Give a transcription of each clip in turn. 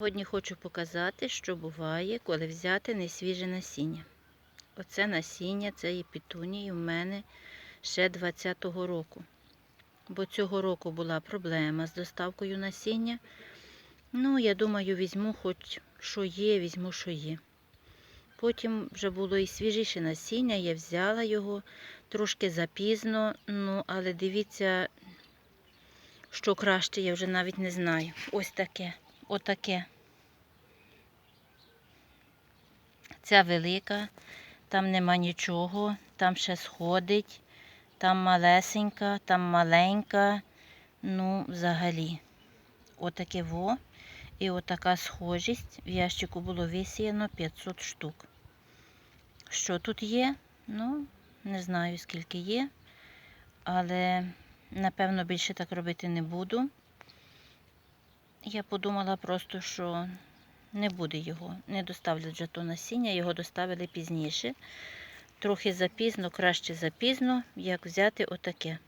Сьогодні хочу показати, що буває, коли взяти несвіже насіння. Оце насіння цієї петунії в мене ще 20-го року. Бо цього року була проблема з доставкою насіння. Ну, я думаю, візьму хоч що є, візьму, що є. Потім вже було і свіжіше насіння, я взяла його трошки запізно, ну, але дивіться, що краще, я вже навіть не знаю. Ось таке, отаке. Ця велика, там нема нічого, там ще сходить, там малесенька, там маленька. Ну, взагалі, отаке во. І отака схожість. В ящику було висіяно 500 штук. Що тут є? Ну, не знаю, скільки є, але напевно більше так робити не буду. Я подумала просто, що не буде його, не доставлять вже то насіння, його доставили пізніше. Трохи запізно, краще запізно, як взяти отаке.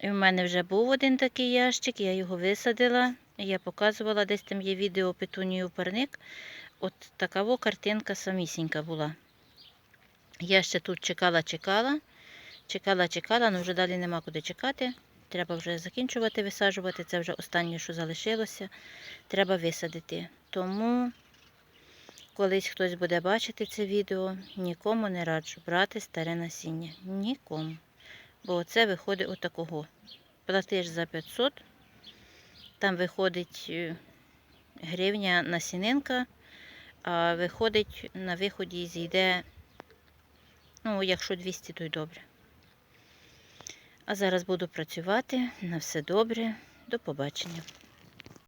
І в мене вже був один такий ящик, я його висадила. Я показувала, десь там є відео петунію парник. От така картинка самісінька була. Я ще тут чекала, чекала, чекала, чекала, але вже далі нема куди чекати. Треба вже закінчувати висаджувати. Це вже останнє, що залишилося. Треба висадити. Тому колись хтось буде бачити це відео, нікому не раджу брати старе насіння. Нікому. Бо це виходить отакого. Платиш за 500, там виходить е, гривня насінинка, а виходить на виході зійде, ну, якщо 200, то й добре. А зараз буду працювати. На все добре. До побачення.